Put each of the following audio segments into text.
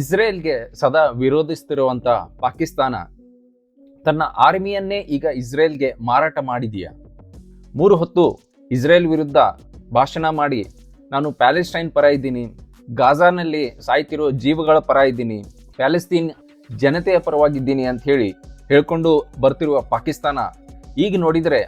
ಇಸ್ರೇಲ್ಗೆ ಸದಾ ವಿರೋಧಿಸ್ತಿರುವಂತ ಪಾಕಿಸ್ತಾನ, ತನ್ನ ಆರ್ಮಿಯನ್ನೇ ಈಗ ಇಸ್ರೇಲ್ಗೆ ಮಾರಾಟ ಮಾಡಿದೆಯಾ? ಮೂರು ಹೊತ್ತು ಇಸ್ರೇಲ್ ವಿರುದ್ಧ ಭಾಷಣ ಮಾಡಿ, ನಾನು ಪ್ಯಾಲೆಸ್ಟೈನ್ ಪರ ಇದ್ದೀನಿ, ಗಾಜಾನಲ್ಲಿ ಸಾಯ್ತಿರೋ ಜೀವಗಳ ಪರ ಇದ್ದೀನಿ, ಪ್ಯಾಲೆಸ್ತೀನ್ ಜನತೆಯ ಪರವಾಗಿದ್ದೀನಿ ಅಂತ ಹೇಳಿ ಹೇಳ್ಕೊಂಡು ಬರ್ತಿರುವ ಪಾಕಿಸ್ತಾನ, ಈಗ ನೋಡಿದರೆ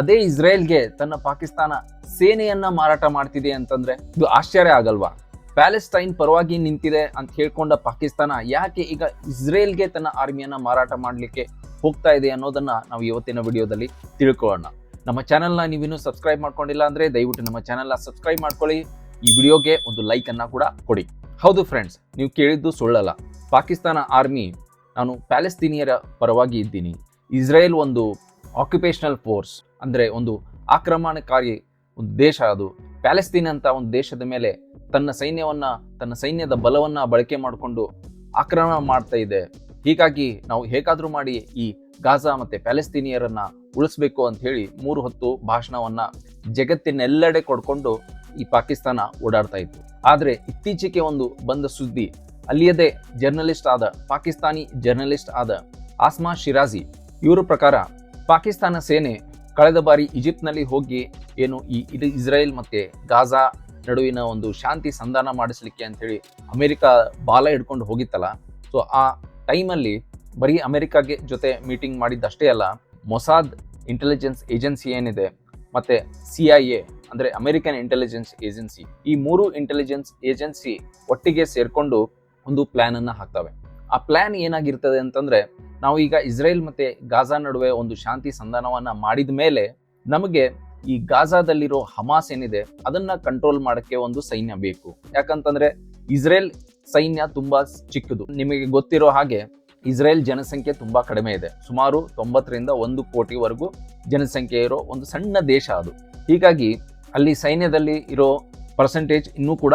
ಅದೇ ಇಸ್ರೇಲ್ಗೆ ತನ್ನ ಪಾಕಿಸ್ತಾನ ಸೇನೆಯನ್ನ ಮಾರಾಟ ಮಾಡ್ತಿದೆ ಅಂತಂದ್ರೆ ಇದು ಆಶ್ಚರ್ಯ ಆಗಲ್ವಾ? ಪ್ಯಾಲೆಸ್ಟೈನ್ ಪರವಾಗಿ ನಿಂತಿದೆ ಅಂತ ಹೇಳ್ಕೊಂಡ ಪಾಕಿಸ್ತಾನ ಯಾಕೆ ಈಗ ಇಸ್ರೇಲ್ಗೆ ತನ್ನ ಆರ್ಮಿಯನ್ನ ಮಾರಾಟ ಮಾಡಲಿಕ್ಕೆ ಹೋಗ್ತಾ ಇದೆ ಅನ್ನೋದನ್ನ ನಾವು ಇವತ್ತಿನ ವಿಡಿಯೋದಲ್ಲಿ ತಿಳ್ಕೊಳ್ಳೋಣ. ನಮ್ಮ ಚಾನೆಲ್ನ ನೀವಿನ್ನೂ ಸಬ್ಸ್ಕ್ರೈಬ್ ಮಾಡ್ಕೊಂಡಿಲ್ಲ ಅಂದ್ರೆ ದಯವಿಟ್ಟು ನಮ್ಮ ಚಾನೆಲ್ನ ಸಬ್ಸ್ಕ್ರೈಬ್ ಮಾಡ್ಕೊಳ್ಳಿ. ಈ ವಿಡಿಯೋಗೆ ಒಂದು ಲೈಕ್ ಕೂಡ ಕೊಡಿ. ಹೌದು ಫ್ರೆಂಡ್ಸ್ ನೀವು ಕೇಳಿದ್ದು ಸುಳ್ಳಲ್ಲ. ಪಾಕಿಸ್ತಾನ ಆರ್ಮಿ, ನಾನು ಪ್ಯಾಲೆಸ್ತೀನಿಯರ ಪರವಾಗಿ ಇದ್ದೀನಿ. ಇಸ್ರೇಲ್ ಒಂದು ಆಕ್ಯುಪೇಷನಲ್ ಫೋರ್ಸ್ ಅಂದ್ರೆ ಒಂದು ಆಕ್ರಮಣಕಾರಿ ಒಂದು ದೇಶ ಅದು. ಪ್ಯಾಲೆಸ್ತೀನ್ ಅಂತ ಒಂದು ದೇಶದ ಮೇಲೆ ತನ್ನ ಸೈನ್ಯವನ್ನ, ತನ್ನ ಸೈನ್ಯದ ಬಲವನ್ನ ಬಳಕೆ ಮಾಡಿಕೊಂಡು ಆಕ್ರಮಣ ಮಾಡ್ತಾ ಇದೆ. ಹೀಗಾಗಿ ನಾವು ಹೇಗಾದ್ರೂ ಮಾಡಿ ಈ ಗಾಜಾ ಮತ್ತೆ ಪ್ಯಾಲೆಸ್ತೀನಿಯರನ್ನ ಉಳಿಸ್ಬೇಕು ಅಂತ ಹೇಳಿ ಮೂರು ಹೊತ್ತು ಭಾಷಣವನ್ನ ಜಗತ್ತಿನೆಲ್ಲೆಡೆ ಕೊಡ್ಕೊಂಡು ಈ ಪಾಕಿಸ್ತಾನ ಓಡಾಡ್ತಾ ಇತ್ತು. ಆದ್ರೆ ಇತ್ತೀಚೆಗೆ ಒಂದು ಬಂದ ಸುದ್ದಿ, ಅಲ್ಲಿಯದೇ ಜರ್ನಲಿಸ್ಟ್ ಆದ ಪಾಕಿಸ್ತಾನಿ ಜರ್ನಲಿಸ್ಟ್ ಆದ ಆಸ್ಮಾ ಶಿರಾಜಿ, ಇವರ ಪ್ರಕಾರ ಪಾಕಿಸ್ತಾನ ಸೇನೆ ಕಳೆದ ಬಾರಿ ಈಜಿಪ್ಟ್ನಲ್ಲಿ ಹೋಗಿ ಏನು ಈ ಇದು ಇಸ್ರೇಲ್ ಮತ್ತೆ ಗಾಜಾ ನಡುವಿನ ಒಂದು ಶಾಂತಿ ಸಂಧಾನ ಮಾಡಿಸ್ಲಿಕ್ಕೆ ಅಂಥೇಳಿ ಅಮೆರಿಕ ಬಾಲ ಹಿಡ್ಕೊಂಡು ಹೋಗಿತ್ತಲ್ಲ. ಸೊ ಆ ಟೈಮಲ್ಲಿ ಬರೀ ಅಮೆರಿಕಾಗೆ ಜೊತೆ ಮೀಟಿಂಗ್ ಮಾಡಿದ್ದಷ್ಟೇ ಅಲ್ಲ, ಮೊಸಾದ್ ಇಂಟೆಲಿಜೆನ್ಸ್ ಏಜೆನ್ಸಿ ಏನಿದೆ, ಮತ್ತೆ ಸಿ ಐ ಎ, ಅಂದ್ರೆ ಅಮೆರಿಕನ್ ಇಂಟೆಲಿಜೆನ್ಸ್ ಏಜೆನ್ಸಿ ಈ ಮೂರು ಇಂಟೆಲಿಜೆನ್ಸ್ ಏಜೆನ್ಸಿ ಒಟ್ಟಿಗೆ ಸೇರಿಕೊಂಡು ಒಂದು ಪ್ಲಾನ್ ಅನ್ನ ಹಾಕ್ತವೆ. ಆ ಪ್ಲಾನ್ ಏನಾಗಿರ್ತದೆ ಅಂತಂದ್ರೆ ನಾವು ಈಗ ಇಸ್ರೇಲ್ ಮತ್ತೆ ಗಾಜಾ ನಡುವೆ ಒಂದು ಶಾಂತಿ ಸಂಧಾನವನ್ನ ಮಾಡಿದ ಮೇಲೆ ನಮಗೆ ಈ ಗಾಜಾದಲ್ಲಿರೋ ಹಮಾಸ್ ಏನಿದೆ, ಅದನ್ನ ಕಂಟ್ರೋಲ್ ಮಾಡಕ್ಕೆ ಒಂದು ಸೈನ್ಯ ಬೇಕು. ಯಾಕಂತಂದ್ರೆ ಇಸ್ರೇಲ್ ಸೈನ್ಯ ತುಂಬಾ ಚಿಕ್ಕದು. ನಿಮಗೆ ಗೊತ್ತಿರೋ ಹಾಗೆ ಇಸ್ರೇಲ್ ಜನಸಂಖ್ಯೆ ತುಂಬಾ ಕಡಿಮೆ ಇದೆ. ಸುಮಾರು ತೊಂಬತ್ತರಿಂದ ಒಂದು ಕೋಟಿವರೆಗೂ ಜನಸಂಖ್ಯೆ ಇರೋ ಒಂದು ಸಣ್ಣ ದೇಶ ಅದು. ಹೀಗಾಗಿ ಅಲ್ಲಿ ಸೈನ್ಯದಲ್ಲಿ ಇರೋ ಪರ್ಸೆಂಟೇಜ್ ಇನ್ನೂ ಕೂಡ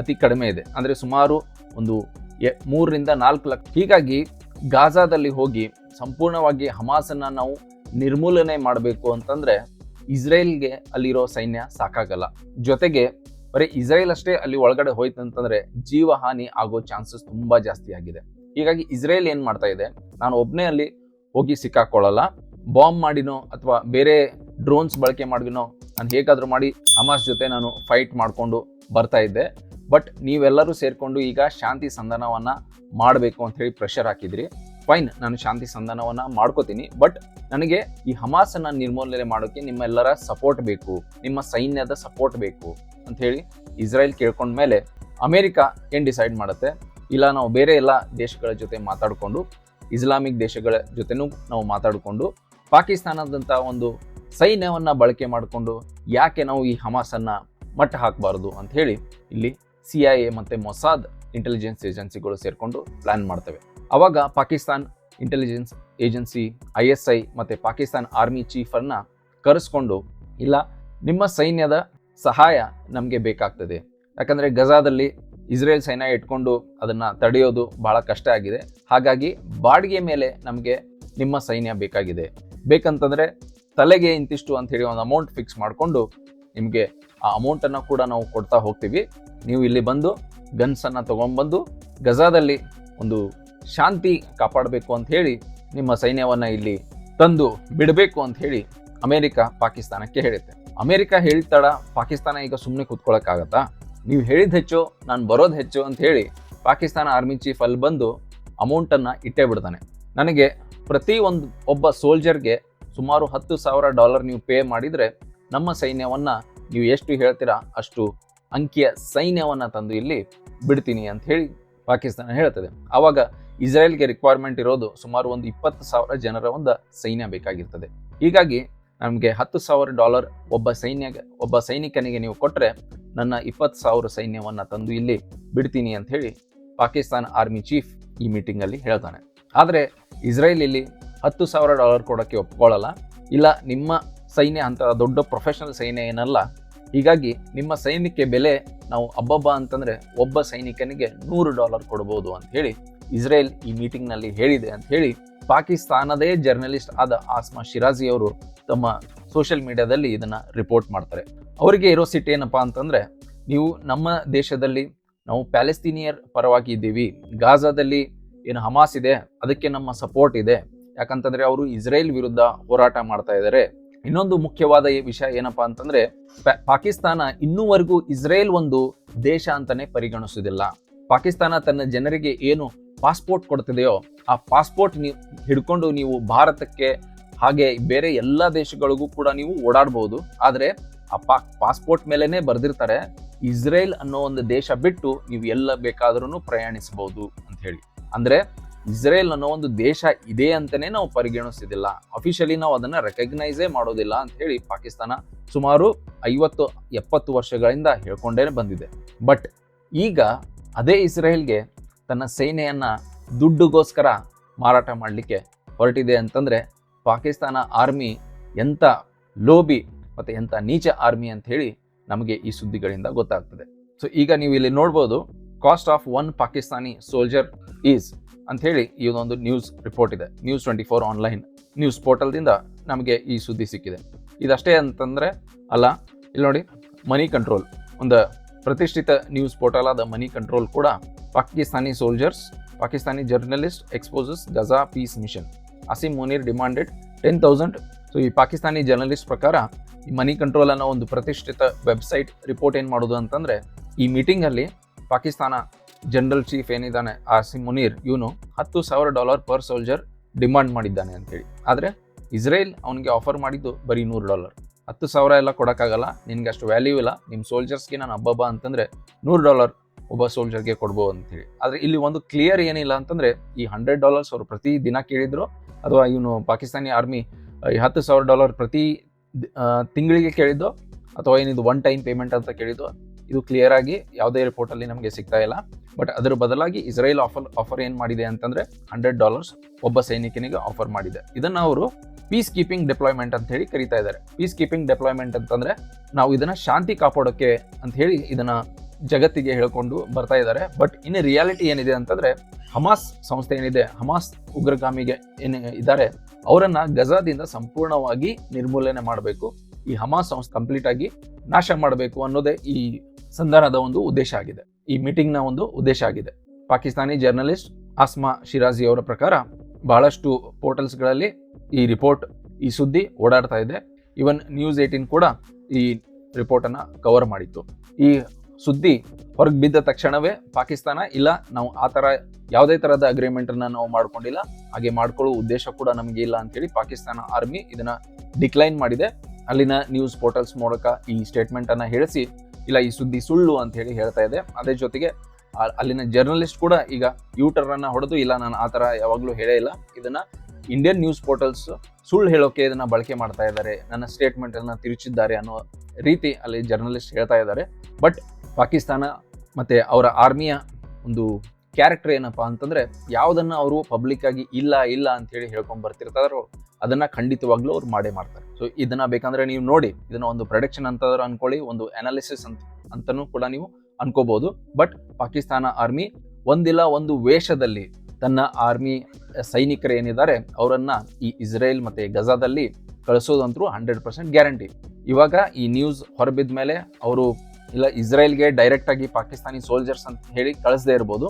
ಅತಿ ಕಡಿಮೆ ಇದೆ. ಅಂದ್ರೆ ಸುಮಾರು ಒಂದು ಮೂರರಿಂದ ನಾಲ್ಕು ಲಕ್ಷ. ಹೀಗಾಗಿ ಗಾಜಾದಲ್ಲಿ ಹೋಗಿ ಸಂಪೂರ್ಣವಾಗಿ ಹಮಾಸನ್ನ ನಾವು ನಿರ್ಮೂಲನೆ ಮಾಡಬೇಕು ಅಂತಂದ್ರೆ ಇಸ್ರೇಲ್ಗೆ ಅಲ್ಲಿರೋ ಸೈನ್ಯ ಸಾಕಾಗಲ್ಲ. ಜೊತೆಗೆ ಬರೀ ಇಸ್ರೇಲ್ ಅಷ್ಟೇ ಅಲ್ಲಿ ಒಳಗಡೆ ಹೋಯ್ತು ಅಂತಂದ್ರೆ ಜೀವ ಹಾನಿ ಆಗೋ ಚಾನ್ಸಸ್ ತುಂಬಾ ಜಾಸ್ತಿ ಆಗಿದೆ. ಹೀಗಾಗಿ ಇಸ್ರೇಲ್ ಏನ್ ಮಾಡ್ತಾ ಇದೆ? ನಾನು ಒಬ್ಬನೇ ಅಲ್ಲಿ ಹೋಗಿ ಸಿಕ್ಕಾಕೊಳ್ಳಲ್ಲ. ಬಾಂಬ್ ಮಾಡಿನೋ ಅಥವಾ ಬೇರೆ ಡ್ರೋನ್ಸ್ ಬಳಕೆ ಮಾಡಿನೋ ನಾನು ಹೇಗಾದ್ರೂ ಮಾಡಿ ಹಮಾಸ್ ಜೊತೆ ನಾನು ಫೈಟ್ ಮಾಡಿಕೊಂಡು ಬರ್ತಾ ಇದ್ದೆ. ಬಟ್ ನೀವೆಲ್ಲರೂ ಸೇರಿಕೊಂಡು ಈಗ ಶಾಂತಿ ಸಂಧಾನವನ್ನು ಮಾಡಬೇಕು ಅಂತ ಹೇಳಿ ಪ್ರೆಷರ್ ಹಾಕಿದ್ರಿ. ಫೈನ್ ನಾನು ಶಾಂತಿ ಸಂಧಾನವನ್ನು ಮಾಡ್ಕೋತೀನಿ ಬಟ್ ನನಗೆ ಈ ಹಮಾಸನ್ನ ನಿರ್ಮೂಲನೆ ಮಾಡೋಕೆ ನಿಮ್ಮೆಲ್ಲರ ಸಪೋರ್ಟ್ ಬೇಕು, ನಿಮ್ಮ ಸೈನ್ಯದ ಸಪೋರ್ಟ್ ಬೇಕು ಅಂತ ಹೇಳಿ ಇಸ್ರೇಲ್ ಕೇಳ್ಕೊಂಡ್ಮೇಲೆ ಅಮೆರಿಕ ಏನ್ ಡಿಸೈಡ್ ಮಾಡುತ್ತೆ? ಇಲ್ಲ, ನಾವು ಬೇರೆ ಎಲ್ಲ ದೇಶಗಳ ಜೊತೆ ಮಾತಾಡಿಕೊಂಡು, ಇಸ್ಲಾಮಿಕ್ ದೇಶಗಳ ಜೊತೆನೂ ನಾವು ಮಾತಾಡಿಕೊಂಡು, ಪಾಕಿಸ್ತಾನದಂತ ಒಂದು ಸೈನ್ಯವನ್ನ ಬಳಕೆ ಮಾಡಿಕೊಂಡು ಯಾಕೆ ನಾವು ಈ ಹಮಾಸನ್ನ ಮಟ್ಟ ಹಾಕಬಾರದು ಅಂತ ಹೇಳಿ ಇಲ್ಲಿ ಸಿ ಐ ಎ ಮತ್ತೆ ಮೊಸಾದ್ ಇಂಟೆಲಿಜೆನ್ಸ್ ಏಜೆನ್ಸಿಗಳು ಸೇರಿಕೊಂಡು ಪ್ಲಾನ್ ಮಾಡ್ತವೆ. ಅವಾಗ Pakistan intelligence agency I S I ಮತ್ತು ಪಾಕಿಸ್ತಾನ್ ಆರ್ಮಿ ಚೀಫನ್ನು ಕರೆಸ್ಕೊಂಡು, ಇಲ್ಲ, ನಿಮ್ಮ ಸೈನ್ಯದ ಸಹಾಯ ನಮಗೆ ಬೇಕಾಗ್ತದೆ. ಯಾಕಂದರೆ ಗಜಾದಲ್ಲಿ ಇಸ್ರೇಲ್ ಸೈನ್ಯ ಇಟ್ಕೊಂಡು ಅದನ್ನು ತಡೆಯೋದು ಬಹಳ ಕಷ್ಟ ಆಗಿದೆ. ಹಾಗಾಗಿ ಬಾಡಿಗೆ ಮೇಲೆ ನಮಗೆ ನಿಮ್ಮ ಸೈನ್ಯ ಬೇಕಾಗಿದೆ. ಬೇಕಂತಂದರೆ ತಲೆಗೆ ಇಂತಿಷ್ಟು ಅಂತ ಹೇಳಿ ಒಂದು ಅಮೌಂಟ್ ಫಿಕ್ಸ್ ಮಾಡಿಕೊಂಡು ನಿಮಗೆ ಆ ಅಮೌಂಟನ್ನು ಕೂಡ ನಾವು ಕೊಡ್ತಾ ಹೋಗ್ತೀವಿ. ನೀವು ಇಲ್ಲಿ ಬಂದು ಗನ್ಸನ್ನು ತೊಗೊಂಬಂದು ಗಜಾದಲ್ಲಿ ಒಂದು ಶಾಂತಿ ಕಾಪಾಡಬೇಕು ಅಂತ ಹೇಳಿ ನಿಮ್ಮ ಸೈನ್ಯವನ್ನು ಇಲ್ಲಿ ತಂದು ಬಿಡಬೇಕು ಅಂತ ಹೇಳಿ ಅಮೆರಿಕ ಪಾಕಿಸ್ತಾನಕ್ಕೆ ಹೇಳುತ್ತೆ ಅಮೆರಿಕ ಹೇಳಿದ ತಡ ಪಾಕಿಸ್ತಾನ ಈಗ ಸುಮ್ಮನೆ ಕೂತ್ಕೊಳ್ಳೋಕ್ಕಾಗತ್ತಾ ನೀವು ಹೇಳಿದ ಹೆಚ್ಚು, ನಾನು ಬರೋದು ಹೆಚ್ಚು ಅಂತ ಹೇಳಿ ಪಾಕಿಸ್ತಾನ ಆರ್ಮಿ ಚೀಫ್ ಅಲ್ಲಿ ಬಂದು ಅಮೌಂಟನ್ನು ಇಟ್ಟೇ ಬಿಡ್ತಾನೆ. ನನಗೆ ಪ್ರತಿ ಒಂದು ಒಬ್ಬ ಸೋಲ್ಜರ್ಗೆ ಸುಮಾರು ಹತ್ತು ಸಾವಿರ ಡಾಲರ್ ನೀವು ಪೇ ಮಾಡಿದರೆ ನಮ್ಮ ಸೈನ್ಯವನ್ನು ನೀವು ಎಷ್ಟು ಹೇಳ್ತೀರಾ ಅಷ್ಟು ಅಂಕಿಯ ಸೈನ್ಯವನ್ನು ತಂದು ಇಲ್ಲಿ ಬಿಡ್ತೀನಿ ಅಂತ ಹೇಳಿ ಪಾಕಿಸ್ತಾನ ಹೇಳ್ತದೆ. ಆವಾಗ ಇಸ್ರೇಲ್ಗೆ ರಿಕ್ವೈರ್ಮೆಂಟ್ ಇರೋದು ಸುಮಾರು ಒಂದು ಇಪ್ಪತ್ತು ಸಾವಿರ ಜನರ ಒಂದು ಸೈನ್ಯ ಬೇಕಾಗಿರ್ತದೆ. ಹೀಗಾಗಿ ನಮಗೆ ಹತ್ತು ಸಾವಿರ ಡಾಲರ್ ಒಬ್ಬ ಸೈನ್ಯ ಒಬ್ಬ ಸೈನಿಕನಿಗೆ ನೀವು ಕೊಟ್ಟರೆ ನನ್ನ ಇಪ್ಪತ್ತು ಸಾವಿರ ಸೈನ್ಯವನ್ನ ತಂದು ಇಲ್ಲಿ ಬಿಡ್ತೀನಿ ಅಂತ ಹೇಳಿ ಪಾಕಿಸ್ತಾನ ಆರ್ಮಿ ಚೀಫ್ ಈ ಮೀಟಿಂಗಲ್ಲಿ ಹೇಳ್ತಾನೆ. ಆದರೆ ಇಸ್ರೇಲ್ ಇಲ್ಲಿ ಹತ್ತು ಸಾವಿರ ಡಾಲರ್ ಕೊಡೋಕ್ಕೆ ಒಪ್ಕೊಳ್ಳಲ್ಲ. ಇಲ್ಲ, ನಿಮ್ಮ ಸೈನ್ಯ ಅಂತ ದೊಡ್ಡ ಪ್ರೊಫೆಷನಲ್ ಸೈನ್ಯ ಏನಲ್ಲ. ಹೀಗಾಗಿ ನಿಮ್ಮ ಸೈನ್ಯಕ್ಕೆ ಬೆಲೆ ನಾವು ಅಬ್ಬಬ್ಬ ಅಂತಂದ್ರೆ ಒಬ್ಬ ಸೈನಿಕನಿಗೆ ನೂರು ಡಾಲರ್ ಕೊಡಬಹುದು ಅಂತ ಹೇಳಿ ಇಸ್ರೇಲ್ ಈ ಮೀಟಿಂಗ್ನಲ್ಲಿ ಹೇಳಿದೆ ಅಂತ ಹೇಳಿ ಪಾಕಿಸ್ತಾನದೇ ಜರ್ನಲಿಸ್ಟ್ ಆದ ಆಸ್ಮಾ ಶಿರಾಜಿ ಅವರು ತಮ್ಮ ಸೋಷಿಯಲ್ ಮೀಡಿಯಾದಲ್ಲಿ ಇದನ್ನ ರಿಪೋರ್ಟ್ ಮಾಡ್ತಾರೆ. ಅವರಿಗೆ ಇರೋ ಸಿಟ್ ಏನಪ್ಪಾ ಅಂತಂದ್ರೆ, ನೀವು ನಮ್ಮ ದೇಶದಲ್ಲಿ ನಾವು ಪ್ಯಾಲೆಸ್ತೀನಿಯರ್ ಪರವಾಗಿ ಇದ್ದೀವಿ, ಗಾಜಾದಲ್ಲಿ ಏನು ಹಮಾಸ್ ಇದೆ, ಅದಕ್ಕೆ ನಮ್ಮ ಸಪೋರ್ಟ್ ಇದೆ. ಯಾಕಂತಂದ್ರೆ ಅವರು ಇಸ್ರೇಲ್ ವಿರುದ್ಧ ಹೋರಾಟ ಮಾಡ್ತಾ ಇದ್ದಾರೆ. ಇನ್ನೊಂದು ಮುಖ್ಯವಾದ ವಿಷಯ ಏನಪ್ಪಾ ಅಂತಂದ್ರೆ ಪಾಕಿಸ್ತಾನ ಇನ್ನೂವರೆಗೂ ಇಸ್ರೇಲ್ ಒಂದು ದೇಶ ಅಂತಾನೆ ಪರಿಗಣಿಸುವುದಿಲ್ಲ. ಪಾಕಿಸ್ತಾನ ತನ್ನ ಜನರಿಗೆ ಏನು ಪಾಸ್ಪೋರ್ಟ್ ಕೊಡ್ತಿದೆಯೋ ಆ ಪಾಸ್ಪೋರ್ಟ್ ನೀವು ಹಿಡ್ಕೊಂಡು ನೀವು ಭಾರತಕ್ಕೆ ಹಾಗೆ ಬೇರೆ ಎಲ್ಲ ದೇಶಗಳಿಗೂ ಕೂಡ ನೀವು ಓಡಾಡ್ಬೋದು. ಆದರೆ ಆ ಪಾ ಪಾಸ್ಪೋರ್ಟ್ ಮೇಲೇ ಬರ್ದಿರ್ತಾರೆ. ಇಸ್ರೇಲ್ ಅನ್ನೋ ಒಂದು ದೇಶ ಬಿಟ್ಟು ನೀವು ಎಲ್ಲ ಬೇಕಾದ್ರೂ ಪ್ರಯಾಣಿಸಬಹುದು ಅಂತ ಹೇಳಿ. ಅಂದರೆ ಇಸ್ರೇಲ್ ಅನ್ನೋ ಒಂದು ದೇಶ ಇದೆ ಅಂತಲೇ ನಾವು ಪರಿಗಣಿಸಿದಿಲ್ಲ. ಅಫಿಷಿಯಲಿ ನಾವು ಅದನ್ನು ರೆಕಗ್ನೈಸೇ ಮಾಡೋದಿಲ್ಲ ಅಂತ ಹೇಳಿ ಪಾಕಿಸ್ತಾನ ಸುಮಾರು ಐವತ್ತು, ಎಪ್ಪತ್ತು ವರ್ಷಗಳಿಂದ ಹೇಳ್ಕೊಂಡೇ ಬಂದಿದೆ. ಬಟ್ ಈಗ ಅದೇ ಇಸ್ರೇಲ್ಗೆ ತನ್ನ ಸೇನೆಯನ್ನು ದುಡ್ಡುಗೋಸ್ಕರ ಮಾರಾಟ ಮಾಡಲಿಕ್ಕೆ ಹೊರಟಿದೆ ಅಂತಂದರೆ ಪಾಕಿಸ್ತಾನ ಆರ್ಮಿ ಎಂಥ ಲೋಬಿ ಮತ್ತು ಎಂಥ ನೀಚ ಆರ್ಮಿ ಅಂತ ಹೇಳಿ ನಮಗೆ ಈ ಸುದ್ದಿಗಳಿಂದ ಗೊತ್ತಾಗ್ತದೆ. ಸೊ ಈಗ ನೀವು ಇಲ್ಲಿ ನೋಡ್ಬೋದು cost of one Pakistani soldier is ಅಂತ ಹೇಳಿ ಈ ಒಂದು ನ್ಯೂಸ್ ರಿಪೋರ್ಟ್ ಇದೆ. News twenty four online news ಪೋರ್ಟಲ್ದಿಂದ ನಮಗೆ ಈ ಸುದ್ದಿ ಸಿಕ್ಕಿದೆ. ಇದಷ್ಟೇ ಅಂತಂದರೆ ಅಲ್ಲ, ಇಲ್ಲಿ ನೋಡಿ ಮನಿ ಕಂಟ್ರೋಲ್ ಒಂದು ಪ್ರತಿಷ್ಠಿತ ನ್ಯೂಸ್ ಪೋರ್ಟಲ್ ಆದ ಮನಿ ಕಂಟ್ರೋಲ್ ಕೂಡ Pakistani soldiers Pakistani journalist exposes Gaza peace mission Asim Munir demanded ten thousand so ಈ ಪಾಕಿಸ್ತಾನಿ ಜರ್ನಲಿಸ್ಟ್ ಪ್ರಕಾರ, ಈ ಮನಿ ಕಂಟ್ರೋಲ್ ಅನ್ನೋ ಒಂದು ಪ್ರತಿಷ್ಠಿತ ವೆಬ್ಸೈಟ್ ರಿಪೋರ್ಟ್ ಏನು ಮಾಡೋದು ಅಂತಂದ್ರೆ, ಈ ಮೀಟಿಂಗಲ್ಲಿ ಪಾಕಿಸ್ತಾನ ಜನರಲ್ ಚೀಫ್ ಏನಿದ್ದಾನೆ ಆಸಿಮ್ ಮುನೀರ್ ಇವನು ಹತ್ತು ಸಾವಿರ ಡಾಲರ್ ಪರ್ ಸೋಲ್ಜರ್ ಡಿಮಾಂಡ್ ಮಾಡಿದ್ದಾನೆ ಅಂತೇಳಿ. ಆದರೆ, ಇಸ್ರೇಲ್ ಅವನಿಗೆ ಆಫರ್ ಮಾಡಿದ್ದು ಬರೀ ನೂರು ಡಾಲರ್ ಹತ್ತು ಸಾವಿರ ಎಲ್ಲ ಕೊಡೋಕ್ಕಾಗಲ್ಲ, ನಿನ್ಗೆ ಅಷ್ಟು ವ್ಯಾಲ್ಯೂ ಇಲ್ಲ ನಿಮ್ಮ ಸೋಲ್ಜರ್ಸ್ಗೆ ನಾನು ಹಬ್ಬಬ್ಬ ಅಂತಂದರೆ ನೂರು ಡಾಲರ್ ಒಬ್ಬ ಸೋಲ್ಜರ್ಗೆ ಕೊಡ್ಬೋದು ಅಂತೇಳಿ ಆದರೆ ಇಲ್ಲಿ ಒಂದು ಕ್ಲಿಯರ್ ಏನಿಲ್ಲ ಅಂತಂದರೆ, ಈ ಹಂಡ್ರೆಡ್ ಡಾಲರ್ಸ್ ಅವರು ಪ್ರತಿ ದಿನ ಕೇಳಿದ್ರು, ಅಥವಾ ಇವನು ಪಾಕಿಸ್ತಾನಿ ಆರ್ಮಿ ಈ ಹತ್ತು ಸಾವಿರ ಡಾಲರ್ ಪ್ರತಿ ತಿಂಗಳಿಗೆ ಕೇಳಿದ್ದು, ಅಥವಾ ಏನಿದು ಒನ್ ಟೈಮ್ ಪೇಮೆಂಟ್ ಅಂತ ಕೇಳಿದ್ದು, ಇದು ಕ್ಲಿಯರ್ ಆಗಿ ಯಾವುದೇ ರಿಪೋರ್ಟಲ್ಲಿ ನಮಗೆ ಸಿಗ್ತಾ ಇಲ್ಲ. ಬಟ್ ಅದರ ಬದಲಾಗಿ ಇಸ್ರೇಲ್ ಆಫರ್ ಆಫರ್ ಏನು ಮಾಡಿದೆ ಅಂತಂದರೆ ಹಂಡ್ರೆಡ್ ಡಾಲರ್ಸ್ ಒಬ್ಬ ಸೈನಿಕನಿಗೆ ಆಫರ್ ಮಾಡಿದೆ. ಇದನ್ನು ಅವರು ಪೀಸ್ ಕೀಪಿಂಗ್ ಡೆಪ್ಲಾಯ್ಮೆಂಟ್ ಅಂತ ಹೇಳಿ ಕರೀತಾ ಇದ್ದಾರೆ. ಪೀಸ್ ಕೀಪಿಂಗ್ ಡೆಪ್ಲಾಯ್ಮೆಂಟ್ ಅಂತಂದ್ರೆ ನಾವು ಇದನ್ನ ಶಾಂತಿ ಕಾಪಾಡೋಕೆ ಅಂತ ಹೇಳಿ ಇದನ್ನ ಜಗತ್ತಿಗೆ ಹೇಳ್ಕೊಂಡು ಬರ್ತಾ ಇದ್ದಾರೆ. ಬಟ್ ಇನ್ನು ರಿಯಾಲಿಟಿ ಏನಿದೆ ಅಂತಂದ್ರೆ ಹಮಾಸ್ ಸಂಸ್ಥೆ ಏನಿದೆ, ಹಮಾಸ್ ಉಗ್ರಗಾಮಿಗೆ ಏನು ಇದ್ದಾರೆ, ಅವರನ್ನ ಗಜಾದಿಂದ ಸಂಪೂರ್ಣವಾಗಿ ನಿರ್ಮೂಲನೆ ಮಾಡಬೇಕು. ಈ ಹಮಾಸ್ ಸಂಸ್ಥೆ ಕಂಪ್ಲೀಟ್ ಆಗಿ ನಾಶ ಮಾಡಬೇಕು ಅನ್ನೋದೇ ಈ ಸಂಧಾನದ ಒಂದು ಉದ್ದೇಶ ಆಗಿದೆ. ಈ ಮೀಟಿಂಗ್ನ ಒಂದು ಉದ್ದೇಶ ಆಗಿದೆ. ಪಾಕಿಸ್ತಾನಿ ಜರ್ನಲಿಸ್ಟ್ ಆಸ್ಮಾ ಶಿರಾಜಿ ಅವರ ಪ್ರಕಾರ ಬಹಳಷ್ಟು ಪೋರ್ಟಲ್ಸ್ಗಳಲ್ಲಿ ಈ ರಿಪೋರ್ಟ್, ಈ ಸುದ್ದಿ ಓಡಾಡ್ತಾ ಇದೆ. ಇವನ್ ನ್ಯೂಸ್ ಏಯ್ಟೀನ್ ಕೂಡ ಈ ರಿಪೋರ್ಟನ್ನು ಕವರ್ ಮಾಡಿತ್ತು. ಈ ಸುದ್ದಿ ಹೊರಗೆ ಬಿದ್ದ ತಕ್ಷಣವೇ ಪಾಕಿಸ್ತಾನ, ಇಲ್ಲ, ನಾವು ಆ ಥರ ಯಾವುದೇ ಥರದ ಅಗ್ರಿಮೆಂಟನ್ನು ನಾವು ಮಾಡ್ಕೊಂಡಿಲ್ಲ. ಹಾಗೆ ಮಾಡ್ಕೊಳ್ಳೋ ಉದ್ದೇಶ ಕೂಡ ನಮಗೆ ಇಲ್ಲ ಅಂತೇಳಿ ಪಾಕಿಸ್ತಾನ ಆರ್ಮಿ ಇದನ್ನು ಡಿಕ್ಲೈನ್ ಮಾಡಿದೆ. ಅಲ್ಲಿನ ನ್ಯೂಸ್ ಪೋರ್ಟಲ್ಸ್ ಮೂಲಕ ಈ ಸ್ಟೇಟ್ಮೆಂಟನ್ನು ಹೇಳಿಸಿ, ಇಲ್ಲ, ಈ ಸುದ್ದಿ ಸುಳ್ಳು ಅಂತ ಹೇಳಿ ಹೇಳ್ತಾ ಇದೆ. ಅದೇ ಜೊತೆಗೆ ಅಲ್ಲಿನ ಜರ್ನಲಿಸ್ಟ್ ಕೂಡ ಈಗ ಯೂಟರ್ ಅನ್ನ ಹೊಡೆದು, ಇಲ್ಲ ನಾನು ಆ ಥರ ಯಾವಾಗಲೂ ಹೇಳೇ ಇಲ್ಲ. ಇದನ್ನ ಇಂಡಿಯನ್ ನ್ಯೂಸ್ ಪೋರ್ಟಲ್ಸ್ ಸುಳ್ಳು ಹೇಳೋಕೆ ಇದನ್ನ ಬಳಕೆ ಮಾಡ್ತಾ ಇದ್ದಾರೆ, ನನ್ನ ಸ್ಟೇಟ್ಮೆಂಟ್ ಅನ್ನ ತಿರುಚಿದ್ದಾರೆ ಅನ್ನೋ ರೀತಿ ಅಲ್ಲಿ ಜರ್ನಲಿಸ್ಟ್ ಹೇಳ್ತಾ ಇದ್ದಾರೆ. ಬಟ್ ಪಾಕಿಸ್ತಾನ ಮತ್ತೆ ಅವರ ಆರ್ಮಿಯ ಒಂದು ಕ್ಯಾರೆಕ್ಟರ್ ಏನಪ್ಪ ಅಂತಂದ್ರೆ, ಯಾವುದನ್ನ ಅವರು ಪಬ್ಲಿಕ್ ಆಗಿ ಇಲ್ಲ ಇಲ್ಲ ಅಂತ ಹೇಳಿ ಹೇಳ್ಕೊಂಡ್ ಬರ್ತಿರ್ತಾರೋ ಅದನ್ನ ಖಂಡಿತವಾಗ್ಲೂ ಅವ್ರು ಮಾಡೇ ಮಾಡ್ತಾರೆ. ಸೊ ಇದನ್ನ ಬೇಕಂದ್ರೆ ನೀವು ನೋಡಿ, ಇದನ್ನ ಒಂದು ಪ್ರೊಡಕ್ಷನ್ ಅಂತಾದ್ರೂ ಅನ್ಕೊಳ್ಳಿ, ಒಂದು ಅನಾಲಿಸಿಸ್ ಅಂತ ಅಂತನೂ ಕೂಡ ನೀವು ಅನ್ಕೋಬಹುದು. ಬಟ್ ಪಾಕಿಸ್ತಾನ ಆರ್ಮಿ ಒಂದಿಲ್ಲ ಒಂದು ವೇಷದಲ್ಲಿ ತನ್ನ ಆರ್ಮಿ ಸೈನಿಕರು ಏನಿದ್ದಾರೆ, ಅವರನ್ನ ಈ ಇಸ್ರೇಲ್ ಮತ್ತೆ ಗಜಾದಲ್ಲಿ ಕಳಿಸೋದಂತೂ ಹಂಡ್ರೆಡ್ ಪರ್ಸೆಂಟ್ ಗ್ಯಾರಂಟಿ ಇವಾಗ ಈ ನ್ಯೂಸ್ ಹೊರಬಿದ್ದ ಮೇಲೆ ಅವರು ಇಲ್ಲ ಇಸ್ರೇಲ್ಗೆ ಡೈರೆಕ್ಟ್ ಆಗಿ ಪಾಕಿಸ್ತಾನಿ ಸೋಲ್ಜರ್ಸ್ ಅಂತ ಹೇಳಿ ಕಳಿಸದೇ ಇರ್ಬೋದು.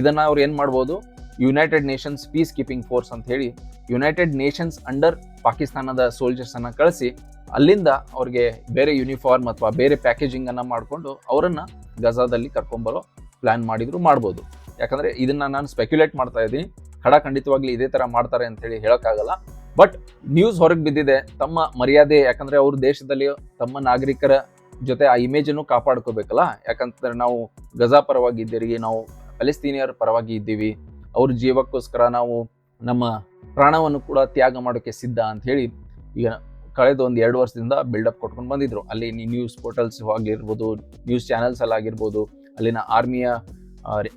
ಇದನ್ನ ಅವ್ರು ಏನ್ ಮಾಡ್ಬೋದು? United Nations peacekeeping force ಅಂತ ಹೇಳಿ ಯುನೈಟೆಡ್ ನೇಷನ್ಸ್ ಅಂಡರ್ ಪಾಕಿಸ್ತಾನದ ಸೋಲ್ಜರ್ಸ್ ಅನ್ನ ಕಳಿಸಿ ಅಲ್ಲಿಂದ ಅವ್ರಿಗೆ ಬೇರೆ ಯೂನಿಫಾರ್ಮ್ ಅಥವಾ ಬೇರೆ ಪ್ಯಾಕೇಜಿಂಗ್ ಅನ್ನ ಮಾಡಿಕೊಂಡು ಅವರನ್ನ ಗಜಾದಲ್ಲಿ ಕರ್ಕೊಂಬರೋ ಪ್ಲಾನ್ ಮಾಡಿದ್ರು ಮಾಡ್ಬೋದು. ಯಾಕಂದ್ರೆ ಇದನ್ನ ನಾನು ಸ್ಪೆಕ್ಯುಲೇಟ್ ಮಾಡ್ತಾ ಇದ್ದೀನಿ. ಖಡಾಖಂಡಿತವಾಗ್ಲಿ ಇದೇ ತರ ಮಾಡ್ತಾರೆ ಅಂತ ಹೇಳಿ ಹೇಳಕ್ಕಾಗಲ್ಲ. ಬಟ್ ನ್ಯೂಸ್ ಹೊರಗೆ ಬಿದ್ದಿದೆ. ತಮ್ಮ ಮರ್ಯಾದೆ, ಯಾಕಂದ್ರೆ ಅವ್ರ ದೇಶದಲ್ಲಿ ತಮ್ಮ ನಾಗರಿಕರ ಜೊತೆ ಆ ಇಮೇಜ್ ಅನ್ನು ಕಾಪಾಡ್ಕೋಬೇಕಲ್ಲ? ಯಾಕಂತಂದ್ರೆ ನಾವು ಗಜಾ ಪರವಾಗಿ ಇದ್ದೀರಿ, ನಾವು ಫಲಸ್ತೀನಿಯರ್ ಪರವಾಗಿ ಇದ್ದೀವಿ. ಅವ್ರ ಜೀವಕ್ಕೋಸ್ಕರ ನಾವು ನಮ್ಮ ಪ್ರಾಣವನ್ನು ಕೂಡ ತ್ಯಾಗ ಮಾಡೋಕೆ ಸಿದ್ಧ ಅಂತ ಹೇಳಿ ಈಗ ಕಳೆದ ಒಂದು ಎರಡು ವರ್ಷದಿಂದ ಬಿಲ್ಡಪ್ ಕೊಟ್ಕೊಂಡು ಬಂದಿದ್ರು. ಅಲ್ಲಿ ನ್ಯೂಸ್ ಪೋರ್ಟಲ್ಸ್ ಆಗಿರ್ಬೋದು ನ್ಯೂಸ್ ಚಾನೆಲ್ಸ್ ಅಲ್ಲಿ ಆಗಿರ್ಬೋದು, ಅಲ್ಲಿನ ಆರ್ಮಿಯ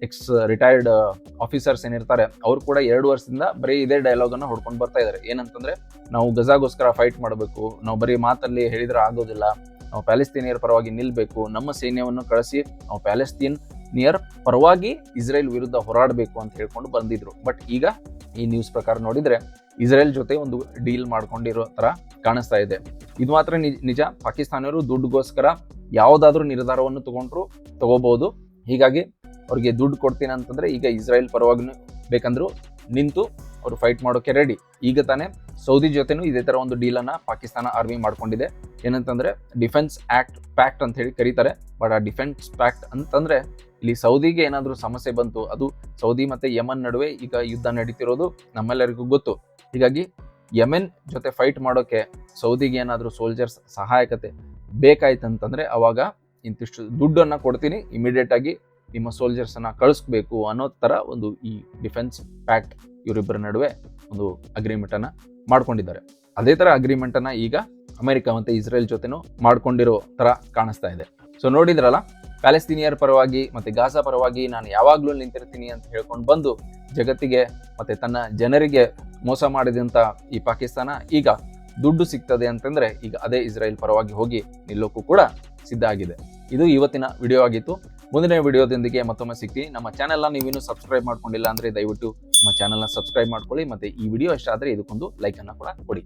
ಎಕ್ಸ್ ರಿಟೈರ್ಡ್ ಆಫೀಸರ್ಸ್ ಏನಿರ್ತಾರೆ, ಅವರು ಕೂಡ ಎರಡು ವರ್ಷದಿಂದ ಬರೀ ಇದೇ ಡೈಲಾಗ್ ಅನ್ನ ಹೊಡ್ಕೊಂಡು ಬರ್ತಾ ಇದ್ದಾರೆ ಏನಂತಂದ್ರೆ, ನಾವು ಗಜಾಗೋಸ್ಕರ ಫೈಟ್ ಮಾಡಬೇಕು, ನಾವು ಬರೀ ಮಾತಲ್ಲಿ ಹೇಳಿದ್ರೆ ಆಗೋದಿಲ್ಲ, ನಾವು ಪ್ಯಾಲೆಸ್ತೀನಿಯರ್ ಪರವಾಗಿ ನಿಲ್ಬೇಕು, ನಮ್ಮ ಸೈನ್ಯವನ್ನು ಕಳಿಸಿ ನಾವು ಪ್ಯಾಲೆಸ್ತೀನ್ ನಿಯರ್ ಪರವಾಗಿ ಇಸ್ರೇಲ್ ವಿರುದ್ಧ ಹೋರಾಡಬೇಕು ಅಂತ ಹೇಳ್ಕೊಂಡು ಬಂದಿದ್ರು. ಬಟ್ ಈಗ ಈ ನ್ಯೂಸ್ ಪ್ರಕಾರ ನೋಡಿದ್ರೆ ಇಸ್ರೇಲ್ ಜೊತೆ ಒಂದು ಡೀಲ್ ಮಾಡ್ಕೊಂಡಿರೋ ತರ ಕಾಣಿಸ್ತಾ ಇದೆ. ಇದು ಮಾತ್ರ ನಿಜ. ಪಾಕಿಸ್ತಾನಿಯರು ದುಡ್ಡುಗೋಸ್ಕರ ಯಾವುದಾದ್ರೂ ನಿರ್ಧಾರವನ್ನು ತಗೊಂಡ್ರು ತಗೋಬಹುದು ಹೀಗಾಗಿ ಅವ್ರಿಗೆ ದುಡ್ಡು ಕೊಡ್ತೀನಿ ಅಂತಂದ್ರೆ ಈಗ ಇಸ್ರೇಲ್ ಪರವಾಗಿ ಬೇಕಂದ್ರು ನಿಂತು ಅವರು ಫೈಟ್ ಮಾಡೋಕೆ ರೆಡಿ ಈಗ ತಾನೇ ಸೌದಿ ಜೊತೆನೂ ಇದೇ ತರ ಒಂದು ಡೀಲನ್ನ ಪಾಕಿಸ್ತಾನ ಆರ್ಮಿ ಮಾಡ್ಕೊಂಡಿದೆ. ಏನಂತಂದ್ರೆ ಡಿಫೆನ್ಸ್ ಆಕ್ಟ್ ಪ್ಯಾಕ್ಟ್ ಅಂತ ಹೇಳಿ ಕರೀತಾರೆ. ಬಟ್ ಆ ಡಿಫೆನ್ಸ್ ಪ್ಯಾಕ್ಟ್ ಅಂತಂದ್ರೆ ಇಲ್ಲಿ ಸೌದಿಗೆ ಏನಾದರೂ ಸಮಸ್ಯೆ ಬಂತು, ಅದು ಸೌದಿ ಮತ್ತೆ ಯಮನ್ ನಡುವೆ ಈಗ ಯುದ್ಧ ನಡೀತಿರೋದು ನಮ್ಮೆಲ್ಲರಿಗೂ ಗೊತ್ತು. ಹೀಗಾಗಿ ಯಮೆನ್ ಜೊತೆ ಫೈಟ್ ಮಾಡೋಕೆ ಸೌದಿಗೆ ಏನಾದರೂ ಸೋಲ್ಜರ್ಸ್ ಸಹಾಯಕತೆ ಬೇಕಾಯ್ತಂತಂದ್ರೆ ಅವಾಗ ಇಂತಿಷ್ಟು ದುಡ್ಡನ್ನು ಕೊಡ್ತೀನಿ ಇಮಿಡಿಯೇಟ್ ಆಗಿ ನಿಮ್ಮ ಸೋಲ್ಜರ್ಸನ್ನು ಕಳಿಸ್ಬೇಕು ಅನ್ನೋ ಥರ ಒಂದು ಈ ಡಿಫೆನ್ಸ್ ಪ್ಯಾಕ್ಟ್ ಇವರಿಬ್ಬರ ನಡುವೆ ಒಂದು ಅಗ್ರಿಮೆಂಟನ್ನು ಮಾಡ್ಕೊಂಡಿದ್ದಾರೆ. ಅದೇ ಥರ ಅಗ್ರಿಮೆಂಟನ್ನು ಈಗ ಅಮೆರಿಕ ಮತ್ತು ಇಸ್ರೇಲ್ ಜೊತೆನೂ ಮಾಡ್ಕೊಂಡಿರೋ ಥರ ಕಾಣಿಸ್ತಾ ಇದೆ. ಸೊ ನೋಡಿದ್ರಲ್ಲ, ಪ್ಯಾಲೆಸ್ತೀನಿಯರ್ ಪರವಾಗಿ ಮತ್ತು ಗಾಜಾ ಪರವಾಗಿ ನಾನು ಯಾವಾಗಲೂ ನಿಂತಿರ್ತೀನಿ ಅಂತ ಹೇಳ್ಕೊಂಡು ಬಂದು ಜಗತ್ತಿಗೆ ಮತ್ತು ತನ್ನ ಜನರಿಗೆ ಮೋಸ ಮಾಡಿದಂಥ ಈ ಪಾಕಿಸ್ತಾನ ಈಗ ದುಡ್ಡು ಸಿಗ್ತದೆ ಅಂತಂದ್ರೆ ಈಗ ಅದೇ ಇಸ್ರೇಲ್ ಪರವಾಗಿ ಹೋಗಿ ನಿಲ್ಲೋಕ್ಕೂ ಕೂಡ ಸಿದ್ಧ ಆಗಿದೆ. ಇದು ಇವತ್ತಿನ ವಿಡಿಯೋ ಆಗಿತ್ತು. ಮುಂದಿನ ವಿಡಿಯೋದೊಂದಿಗೆ ಮತ್ತೊಮ್ಮೆ ಸಿಗ್ತೀನಿ. ನಮ್ಮ ಚಾನೆಲ್ನ ನೀವಿನ್ನೂ ಸಬ್ಸ್ಕ್ರೈಬ್ ಮಾಡ್ಕೊಂಡಿಲ್ಲ ಅಂದ್ರೆ ದಯವಿಟ್ಟು ನಮ್ಮ ಚಾನೆಲ್ನ ಸಬ್ಸ್ಕ್ರೈಬ್ ಮಾಡ್ಕೊಳ್ಳಿ. ಮತ್ತೆ ಈ ವಿಡಿಯೋ ಇಷ್ಟ ಆದರೆ ಇದಕ್ಕೊಂದು ಲೈಕನ್ನು ಕೂಡ ಕೊಡಿ.